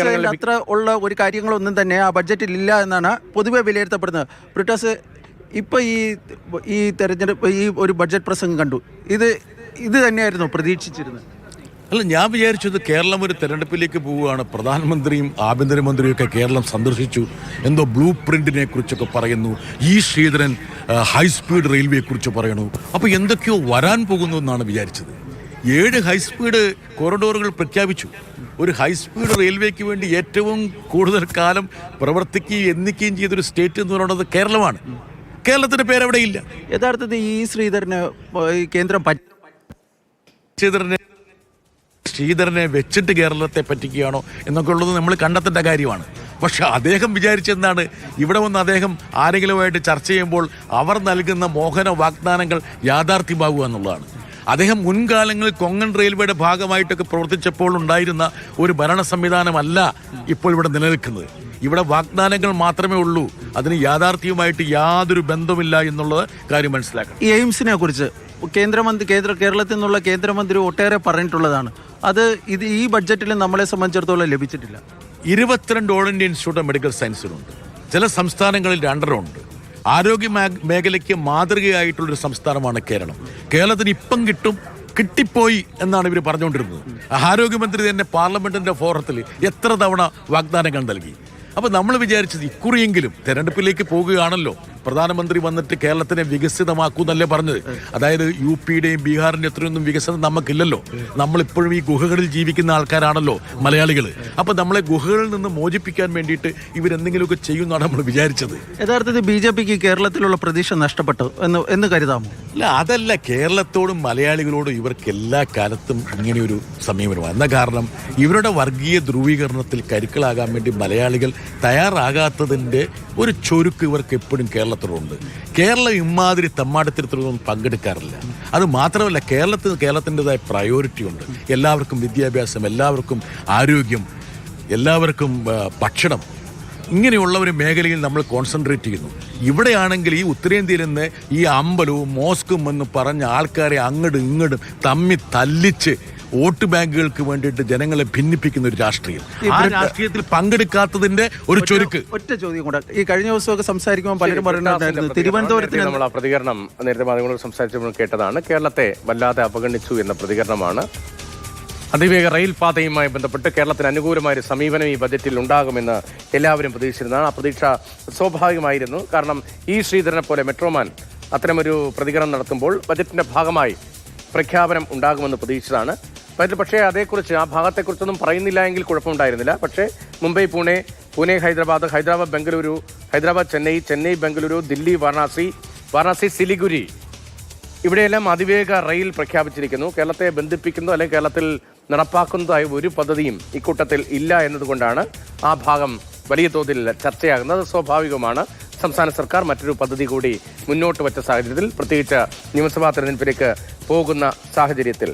അത്ര ഉള്ള ഒരു കാര്യങ്ങളൊന്നും തന്നെ ആ ബഡ്ജറ്റിൽ ഇല്ല എന്നാണ് പൊതുവെ വിലയിരുത്തപ്പെടുന്നത്. ബ്രിട്ടാസ് ഇപ്പോൾ ഈ ഈ തെരഞ്ഞെടുപ്പ് ഈ ഒരു ബഡ്ജറ്റ് പ്രസംഗം കണ്ടു. ഇത് ഇത് തന്നെയായിരുന്നു പ്രതീക്ഷിച്ചിരുന്നത്. അല്ല ഞാൻ വിചാരിച്ചത് കേരളം ഒരു തെരഞ്ഞെടുപ്പിലേക്ക് പോവുകയാണ്. പ്രധാനമന്ത്രിയും ആഭ്യന്തരമന്ത്രിയും ഒക്കെ കേരളം സന്ദർശിച്ചു. എന്തോ ബ്ലൂ പ്രിന്റിനെ കുറിച്ചൊക്കെ പറയുന്നു. ഈ ശ്രീധരൻ ഹൈസ്പീഡ് റെയിൽവേയെ കുറിച്ച് പറയണു. അപ്പോൾ എന്തൊക്കെയോ വരാൻ പോകുന്നു എന്നാണ് വിചാരിച്ചത്. ഏഴ് ഹൈസ്പീഡ് കോറിഡോറുകൾ പ്രഖ്യാപിച്ചു. ഒരു ഹൈസ്പീഡ് റെയിൽവേക്ക് വേണ്ടി ഏറ്റവും കൂടുതൽ കാലം പ്രവർത്തിക്കുകയും എന്നിക്കുകയും ചെയ്തൊരു സ്റ്റേറ്റ് എന്ന് പറയുന്നത് കേരളമാണ്. കേരളത്തിന്റെ പേരവിടെയില്ല യഥാർത്ഥത്തിൽ ഈ ശ്രീധരന് ഈ കേന്ദ്രം പറ്റ ശ്രീധരനെ ശ്രീധരനെ വെച്ചിട്ട് കേരളത്തെ പറ്റിക്കുകയാണോ എന്നൊക്കെ ഉള്ളത് നമ്മൾ കണ്ടെത്തേണ്ട കാര്യമാണ്. പക്ഷെ അദ്ദേഹം വിചാരിച്ചെന്താണ് ഇവിടെ വന്ന് അദ്ദേഹം ആരെങ്കിലുമായിട്ട് ചർച്ച ചെയ്യുമ്പോൾ അവർ നൽകുന്ന മോഹന വാഗ്ദാനങ്ങൾ യാഥാർത്ഥ്യമാകുക എന്നുള്ളതാണ്. അദ്ദേഹം മുൻകാലങ്ങളിൽ കൊങ്കൺ റെയിൽവേയുടെ ഭാഗമായിട്ടൊക്കെ പ്രവർത്തിച്ചപ്പോൾ ഉണ്ടായിരുന്ന ഒരു ഭരണ സംവിധാനമല്ല ഇപ്പോൾ ഇവിടെ നിലനിൽക്കുന്നത്. ഇവിടെ വാഗ്ദാനങ്ങൾ മാത്രമേ ഉള്ളൂ. അതിന് യാഥാർത്ഥ്യവുമായിട്ട് യാതൊരു ബന്ധമില്ല എന്നുള്ളത് കാര്യം മനസ്സിലാക്കണം. ഈ എയിംസിനെ കുറിച്ച് കേന്ദ്രമന്ത്രി കേന്ദ്ര കേരളത്തിൽ നിന്നുള്ള കേന്ദ്രമന്ത്രി ഒട്ടേറെ പറഞ്ഞിട്ടുള്ളതാണ്. അത് ഇത് ഈ ബഡ്ജറ്റിൽ നമ്മളെ സംബന്ധിച്ചിടത്തോളം ലഭിച്ചിട്ടില്ല. ഇരുപത്തിരണ്ട് all India institute of medical സയൻസിലുണ്ട്. ചില സംസ്ഥാനങ്ങളിൽ രണ്ടെണ്ണമുണ്ട് ആരോഗ്യ മേഖലയ്ക്ക് മാതൃകയായിട്ടുള്ളൊരു സംസ്ഥാനമാണ് കേരളം. കേരളത്തിന് ഇപ്പം കിട്ടും കിട്ടിപ്പോയി എന്നാണ് ഇവർ പറഞ്ഞുകൊണ്ടിരുന്നത്. ആരോഗ്യമന്ത്രി തന്നെ പാർലമെന്റിന്റെ ഫോറത്തിൽ എത്ര തവണ വാഗ്ദാനങ്ങൾ നൽകി. അപ്പോൾ നമ്മൾ വിചാരിച്ചത് ഇക്കുറിയെങ്കിലും തെരഞ്ഞെടുപ്പിലേക്ക് പോകുകയാണല്ലോ. പ്രധാനമന്ത്രി വന്നിട്ട് കേരളത്തിനെ വികസിതമാക്കൂന്നല്ലേ പറഞ്ഞത്. അതായത് യു പിയുടെയും ബീഹാറിന്റെ അത്രയൊന്നും വികസനം നമുക്കില്ലല്ലോ. നമ്മളിപ്പോഴും ഈ ഗുഹകളിൽ ജീവിക്കുന്ന ആൾക്കാരാണല്ലോ മലയാളികൾ അപ്പൊ നമ്മളെ ഗുഹകളിൽ നിന്ന് മോചിപ്പിക്കാൻ വേണ്ടിയിട്ട് ഇവരെന്തെങ്കിലുമൊക്കെ ചെയ്യുന്നതാണ് നമ്മൾ വിചാരിച്ചത്. യഥാർത്ഥത്തിൽ ബി ജെ പിക്ക് കേരളത്തിലുള്ള പ്രതീക്ഷ നഷ്ടപ്പെട്ടു എന്ന് എന്ന് കരുതാമോ? അല്ല അതല്ല. കേരളത്തോടും മലയാളികളോടും ഇവർക്ക് എല്ലാ കാലത്തും ഇങ്ങനെ ഒരു സമീപനമാണ് എന്ന കാരണം? ഇവരുടെ വർഗീയ ധ്രുവീകരണത്തിൽ കരുക്കളാകാൻ വേണ്ടി മലയാളികൾ തയ്യാറാകാത്തതിന്റെ ഒരു ചൊരുക്ക് ഇവർക്ക് എപ്പോഴും കേരളത്തിലുണ്ട്. കേരളം ഇമാതിരി തെമ്മാടിത്തരത്തിലൊന്നും പങ്കെടുക്കാറില്ല. അത് മാത്രമല്ല കേരളത്തിന് കേരളത്തിന്റെതായ പ്രയോറിറ്റി ഉണ്ട്. എല്ലാവർക്കും വിദ്യാഭ്യാസം എല്ലാവർക്കും ആരോഗ്യം എല്ലാവർക്കും ഭക്ഷണം. ഇങ്ങനെയുള്ള ഒരു മേഖലയിൽ നമ്മൾ കോൺസെൻട്രേറ്റ് ചെയ്യുന്നു. ഇവിടെയാണെങ്കിൽ ഈ ഉത്തരേന്ത്യയിൽ നിന്ന് ഈ അമ്പലവും മോസ്കും എന്ന് പറഞ്ഞ ആൾക്കാരെ അങ്ങോട്ടും ഇങ്ങോട്ടും തമ്മി തല്ലിച്ച് വോട്ട് ബാങ്കുകൾക്ക് വേണ്ടിയിട്ട് ജനങ്ങളെ ഭിന്നിപ്പിക്കുന്ന ഒരു രാഷ്ട്രീയം. ആ രാഷ്ട്രീയത്തിൽ പങ്കെടുക്കാത്തതിന്റെ ഒരു ചുരുക്ക്? ഒറ്റ ചോദ്യം കൂടെ. ഈ കഴിഞ്ഞ ദിവസമൊക്കെ സംസാരിക്കുമ്പോൾ പലരും പറയുന്നുണ്ടായിരുന്നു തിരുവനന്തപുരത്തിന് നമ്മൾ ആ പ്രതികരണം നേരത്തെ മാധ്യമങ്ങളോട് സംസാരിച്ചപ്പോൾ കേട്ടതാണ്. കേരളത്തെ വല്ലാതെ അവഗണിച്ചു എന്ന പ്രതികരണമാണ്. അതിവേഗ റെയിൽ പാതയുമായി ബന്ധപ്പെട്ട് കേരളത്തിന് അനുകൂലമായ ഒരു സമീപനം ഈ ബജറ്റിൽ ഉണ്ടാകുമെന്ന് എല്ലാവരും പ്രതീക്ഷിച്ചിരുന്നതാണ്. ആ പ്രതീക്ഷ സ്വാഭാവികമായിരുന്നു. കാരണം ഈ ശ്രീധരനെ പോലെ മെട്രോമാൻ അത്തരമൊരു പ്രതികരണം നടത്തുമ്പോൾ ബജറ്റിന്റെ ഭാഗമായി പ്രഖ്യാപനം ഉണ്ടാകുമെന്ന് പ്രതീക്ഷിച്ചതാണ്. പക്ഷേ അതേക്കുറിച്ച് ആ ഭാഗത്തെക്കുറിച്ചൊന്നും പറയുന്നില്ല എങ്കിൽ കുഴപ്പമുണ്ടായിരുന്നില്ല. പക്ഷേ മുംബൈ പൂനെ പൂനെ ഹൈദരാബാദ് ഹൈദരാബാദ് ബംഗളൂരു ഹൈദരാബാദ് ചെന്നൈ ചെന്നൈ ബംഗളൂരു ദില്ലി വാരണാസി വാരണാസി സിലിഗുരി. ഇവിടെയെല്ലാം അതിവേഗ റെയിൽ പ്രഖ്യാപിച്ചിരിക്കുന്നു. കേരളത്തെ ബന്ധിപ്പിക്കുന്നു അല്ലെങ്കിൽ കേരളത്തിൽ നടപ്പാക്കുന്നതായ ഒരു പദ്ധതിയും ഇക്കൂട്ടത്തിൽ ഇല്ല എന്നതുകൊണ്ടാണ് ആ ഭാഗം വലിയ തോതിൽ ചർച്ചയാകുന്നത്. സ്വാഭാവികമാണ്. സംസ്ഥാന സർക്കാർ മറ്റൊരു പദ്ധതി കൂടി മുന്നോട്ട് വച്ച സാഹചര്യത്തിൽ പ്രത്യേകിച്ച് നിയമസഭാ തെരഞ്ഞെടുപ്പിലേക്ക് പോകുന്ന സാഹചര്യത്തിൽ.